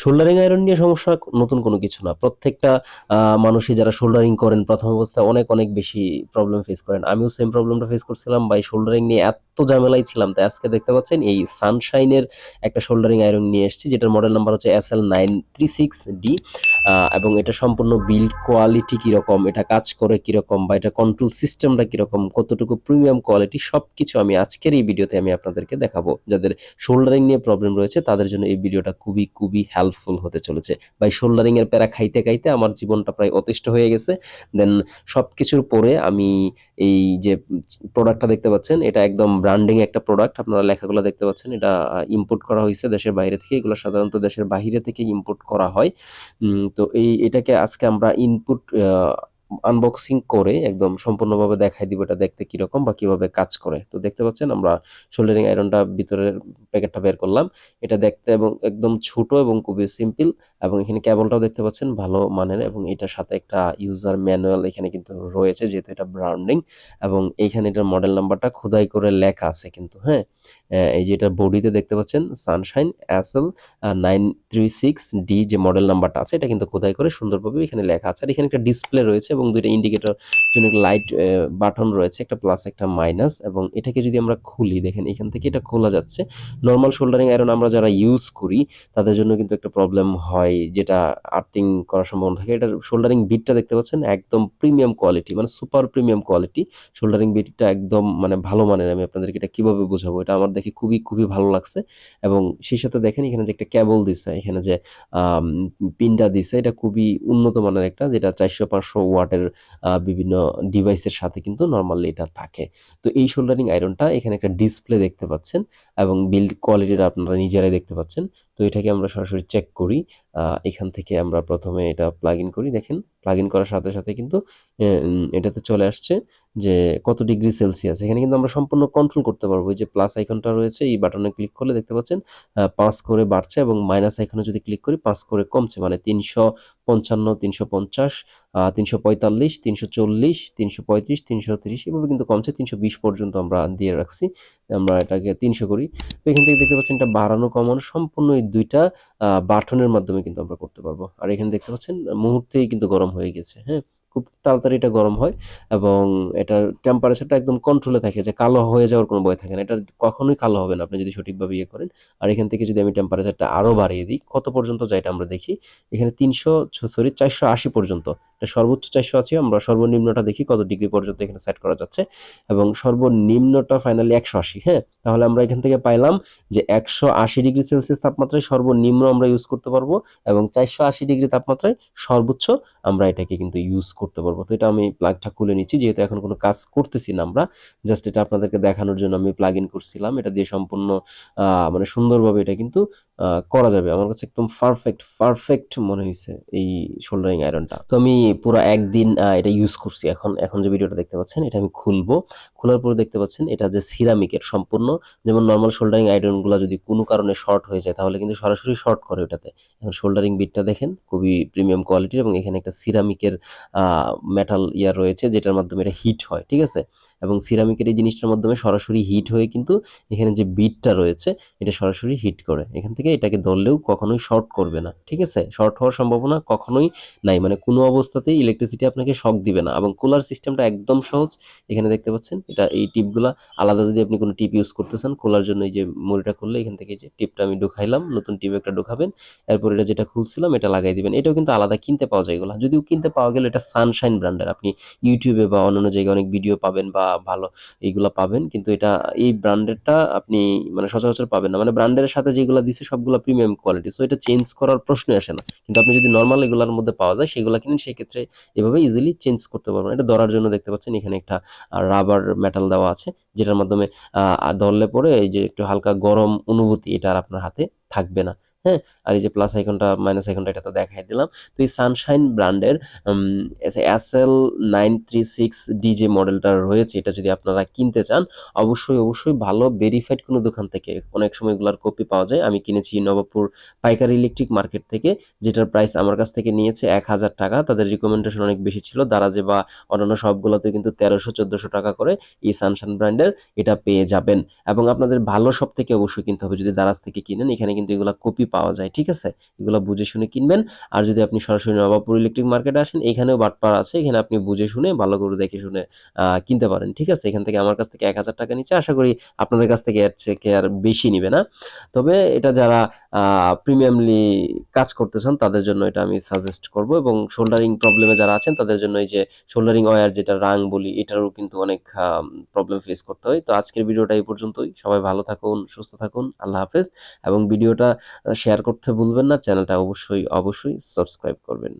Soldering iron নিয়ে সমস্যা নতুন কোনো কিছু না। প্রত্যেকটা মানুষই যারা শোল্ডারিং করেন, প্রথম অবস্থায় অনেক অনেক বেশি প্রবলেম ফেস করেন। আমিও সেম প্রবলেমটা ফেস করছিলাম বা এই শোল্ডারিং নিয়ে এত ঝামেলাই ছিলাম। তাই আজকে দেখতে পাচ্ছেন এই সানশাইনের একটা শোল্ডারিং আয়রন নিয়ে এসেছি, যেটার মডেল নাম্বার হচ্ছে S L nine three six D এবং এটা সম্পূর্ণ বিল্ড কোয়ালিটি কীরকম, এটা কাজ করে কীরকম বা এটা কন্ট্রোল সিস্টেমটা কীরকম, কতটুকু প্রিমিয়াম কোয়ালিটি সব কিছু আমি আজকের এই ভিডিওতে আমি আপনাদেরকে দেখাবো। যাদের শোল্ডারিং নিয়ে প্রবলেম রয়েছে, তাদের জন্য এই ভিডিওটা খুবই খুবই হেল্পফুল হতে চলেছে। বা এই শোল্ডারিং এর প্যারা খাইতে খাইতে আমার জীবনটা প্রায় অতিষ্ঠ হয়ে গেছে। দেন সব কিছুর পরে আমি এই যে প্রোডাক্টটা দেখতে পাচ্ছেন, এটা একদম ব্র্যান্ডিং একটা প্রোডাক্ট আপনারা লেখাগুলো দেখতে পাচ্ছেন, এটা ইম্পোর্ট করা হয়েছে দেশের বাইরে থেকে। এগুলো সাধারণত দেশের বাইরে থেকে ইম্পোর্ট করা হয়। তো এই এটাকে আজকে আমরা ইনপুট আনবক্সিং করে একদম সম্পূর্ণভাবে দেখাই দিব এটা দেখতে কীরকম বা কীভাবে কাজ করে। তো দেখতে পাচ্ছেন আমরা শোল্ডারিং আয়রনটা ভিতরের প্যাকেটটা বের করলাম। এটা দেখতে এবং একদম ছোট এবং খুবই সিম্পল এবং এখানে কেবলটাও দেখতে পাচ্ছেন ভালো মানের এবং এটার সাথে একটা ইউজার ম্যানুয়াল এখানে কিন্তু রয়েছে যেহেতু এটা ব্রাউন্ডিং এবং এইখানে এটার মডেল নাম্বারটা খোদাই করে লেখা আছে কিন্তু হ্যাঁ? এই যে এটা বডিতে দেখতে পাচ্ছেন Sunshine S L nine three six D যে মডেল নাম্বারটা আছে, এটা কিন্তু খোদাই করে সুন্দরভাবে এখানে লেখা আছে। আর এখানে একটা ডিসপ্লে রয়েছে এবং দুইটা ইন্ডিকেটর জন্য লাইট বাটন রয়েছে, একটা প্লাস একটা মাইনাস এবং এটাকে যদি আমরা খুলি, দেখেন এখান থেকে এটা খোলা যাচ্ছে। নর্মাল শোল্ডারিং আয়রন আমরা যারা ইউজ করি, তাদের জন্য কিন্তু একটা প্রবলেম হয়, যেটা আর্থিং করার সম্ভাবনা থাকে। এটার শোল্ডারিং বিটটা দেখতে পাচ্ছেন, একদম প্রিমিয়াম কোয়ালিটি মানে সুপার প্রিমিয়াম কোয়ালিটি শোল্ডারিং বিটটা একদম মানে ভালো মানের, আমি আপনাদেরকে এটা কীভাবে বোঝাবো, এটা আমার দেখে খুবই খুবই ভালো লাগছে। এবং সেই সাথে দেখেন এখানে যে একটা কেবল দিছে, এখানে যে পিনটা দিছে, এটা খুবই উন্নত মানের একটা, যেটা চারশো পাঁচশো ওয়াটের আহ, বিভিন্ন ডিভাইসের সাথে কিন্তু নর্মালি এটা থাকে। তো এই শোল্ডারিং আয়রনটা এখানে একটা ডিসপ্লে দেখতে পাচ্ছেন এবং বিল্ড কোয়ালিটিটা আপনারা নিজেরাই দেখতে পাচ্ছেন। তো এটাকে আমরা সরাসরি চেক করি। এখান থেকে আমরা প্রথমে এটা প্লাগ ইন করি। দেখেন প্লাগ ইন করার সাথে সাথে কিন্তু এটাতে চলে আসছে যে কত ডিগ্রি সেলসিয়াস। এখানে কিন্তু আমরা সম্পূর্ণ কন্ট্রোল করতে পারব। এই যে প্লাস আইকনটা রয়েছে, এই বাটনে ক্লিক করলে দেখতে পাচ্ছেন পাঁচ করে বাড়ছে এবং মাইনাস আইকনে যদি ক্লিক করি, পাঁচ করে কমছে। মানে তিনশো পঞ্চান্ন, তিনশো পঞ্চাশ তিনশো পঁয়তাল্লিশ, তিনশো চল্লিশ, তিনশো পঁয়ত্রিশ, তিনশো তিরিশ, এভাবে কিন্তু কমছে। তিনশো বিশ পর্যন্ত আমরা দিয়ে রাখছি। আমরা এটাকে তিনশো করি। তো এখান থেকে দেখতে পাচ্ছেন এটা বাড়ানো কমানো সম্পূর্ণ এই দুইটা বাটনের মাধ্যমে কিন্তু আমরা করতে পারব। আর এখানে দেখতে পাচ্ছেন মুহূর্তেই কিন্তু গরম হয়ে গেছে হ্যাঁ? খুব তাড়াতাড়ি এটা গরম হয় এবং এটার টেম্পারেচারটা একদম কন্ট্রোলে থাকে যে কালো হয়ে যাওয়ার কোনো ভয় থাকে না। এটা কখনোই কালো হবে না, আপনি যদি সঠিকভাবে ইয়ে করেন। আর এখান থেকে যদি আমি টেম্পারেচারটা আরও বাড়িয়ে দিই, কত পর্যন্ত যায় এটা আমরা দেখি, এখানে তিনশো সরি চারশো আশি পর্যন্ত সর্বোচ্চ চারশো আছে, আমরা সর্বনিম্নটা দেখি কত ডিগ্রি পর্যন্ত এখানে সেট করা যাচ্ছে। এবং সর্বনিম্নটা ফাইনালি একশো আশি হ্যাঁ? তাহলে আমরা এখান থেকে পাইলাম যে একশো আশি ডিগ্রি সেলসিয়াস তাপমাত্রায় সর্বনিম্ন আমরা ইউজ করতে পারব এবং চারশো আশি ডিগ্রি তাপমাত্রায় সর্বোচ্চ আমরা এটাকে কিন্তু ইউজ করতে পারব। তো এটা আমি প্লাগটা খুলে নিচ্ছি, যেহেতু এখন কোনো কাজ করতেছি না আমরা জাস্ট এটা আপনাদেরকে দেখানোর জন্য আমি প্লাগ ইন করছিলাম। এটা দিয়ে সম্পূর্ণ মানে সুন্দরভাবে এটা কিন্তু করা যাবে। আমার কাছে একদম পারফেক্ট পারফেক্ট মনে হয়েছে এই শোল্ডারিং আয়রনটা তো আমি পুরো একদিন এটা ইউজ করছি। এখন এখন যে ভিডিওটা দেখতে পাচ্ছেন, এটা আমি খুলবো। খোলার পরে দেখতে পাচ্ছেন, এটা যে সিরামিকের সম্পূর্ণ, যেমন নর্মাল শোল্ডারিং আয়রনগুলো যদি কোনো কারণে শর্ট হয়ে যায়, তাহলে কিন্তু সরাসরি শর্ট করে ওটাতে। এখন শোল্ডারিং বিটটা দেখেন, খুবই প্রিমিয়াম কোয়ালিটির এবং এখানে একটা সিরামিকের মেটাল ইয়ার রয়েছে, যেটার মাধ্যমে এটা হিট হয়, ঠিক আছে? এবং সিরামিকের এই জিনিসটার মাধ্যমে সরাসরি হিট হয়ে কিন্তু এখানে যে বিটটা রয়েছে, এটা সরাসরি হিট করে। এখান থেকে এটাকে ধরলেও কখনোই শর্ট করবে না, ঠিক আছে? শর্ট হওয়ার সম্ভাবনা কখনোই নাই। মানে কোনো অবস্থাতেই ইলেকট্রিসিটি আপনাকে শক দিবে না এবং কুলার সিস্টেমটা একদম সহজ। এখানে দেখতে পাচ্ছেন, এটা এই টিপগুলা আলাদা যদি আপনি কোনো টিপ ইউজ করতেছেন খোলার জন্য এই যে মুড়িটা খুললে এখান থেকে যে টিপটা আমি ঢুকাইলাম, নতুন টিপ একটা ঢুকাবেন, এরপর এটা যেটা খুলছিলাম, এটা লাগাই দিবেন। এটাও কিন্তু আলাদা কিনতে পাওয়া যায় এগুলো। যদিও কিনতে পাওয়া গেলে এটা সানশাইন ব্র্যান্ডের আপনি ইউটিউবে বা অন্যান্য জায়গায় অনেক ভিডিও পাবেন বা ভালো এইগুলো পাবেন। কিন্তু এটা, এই ব্র্যান্ডেরটা আপনি মানে সচরাচর পাবেন না। মানে ব্র্যান্ডের সাথে যেগুলো দিছে সবগুলো প্রিমিয়াম কোয়ালিটি সো এটা চেঞ্জ করার প্রশ্নই আসে না। কিন্তু আপনি যদি নর্মাল এগুলোর মধ্যে পাওয়া যায়, সেগুলো কিনেন, সেক্ষেত্রে এভাবে ইজিলি চেঞ্জ করতে পারবেন। এটা ধরার জন্য দেখতে পাচ্ছেন, এখানে একটা রাবার মেটাল দেওয়া আছে, যেটার মাধ্যমে ধরলে পরে এই যে একটু হালকা গরম অনুভূতি এটা আর আপনার হাতে থাকবে না। হ্যাঁ আর এই যে প্লাস আইকনটা মাইনাস আইকনটা এটা তো দেখাই দিলাম। তো এই সানশাইন ব্র্যান্ডের S L nine three six যে মডেলটা রয়েছে, এটা যদি আপনারা কিনতে চান, অবশ্যই অবশ্যই ভালো ভেরিফাইড কোনো দোকান থেকে। অনেক সময় এগুলার কপি পাওয়া যায়। আমি কিনেছি নবাবপুর পাইকারি ইলেকট্রিক মার্কেট থেকে, যেটার প্রাইস আমার কাছ থেকে নিয়েছে এক হাজার টাকা। তাদের রিকমেন্ডেশন অনেক বেশি ছিল। দারাজে বা অন্যান্য সবগুলোতে কিন্তু তেরোশো, চোদ্দোশো টাকা করে এই সানশাইন ব্র্যান্ডের এটা পেয়ে যাবেন। এবং আপনাদের ভালো সব থেকে অবশ্যই কিনতে হবে। যদি দারাজ থেকে কিনেন, এখানে কিন্তু এগুলো কপি পাওয়া যায়, ঠিক আছে? এগুলো বুঝে শুনে কিনবেন। আর যদি আপনি সরাসরি নবাবপুর ইলেকট্রিক মার্কেটে আসেন, এখানেও বাটপার আছে, এখানে আপনি বুঝে শুনে, ভালো করে দেখে শুনে কিনতে পারেন, ঠিক আছে? এখান থেকে আমার কাছ থেকে এক হাজার টাকা নিচে আশা করি আপনাদের কাছ থেকে এর থেকে আর বেশি নিবে না। তবে এটা যারা প্রিমিয়ামলি কাজ করতে চান, তাদের জন্য এটা আমি সাজেস্ট করব এবং শোল্ডারিং প্রবলেমে যারা আছেন, তাদের জন্য এই যে শোল্ডারিং ওয়্যার যেটা রাং বলি, এটারও কিন্তু অনেক প্রবলেম ফেস করতে হয়। তো আজকের ভিডিওটা এই পর্যন্তই। সবাই ভালো থাকুন, সুস্থ থাকুন, আল্লাহ হাফেজ। এবং ভিডিওটা শেয়ার করতে ভুলবেন না চ্যানেলটা অবশ্যই অবশ্যই সাবস্ক্রাইব করবেন।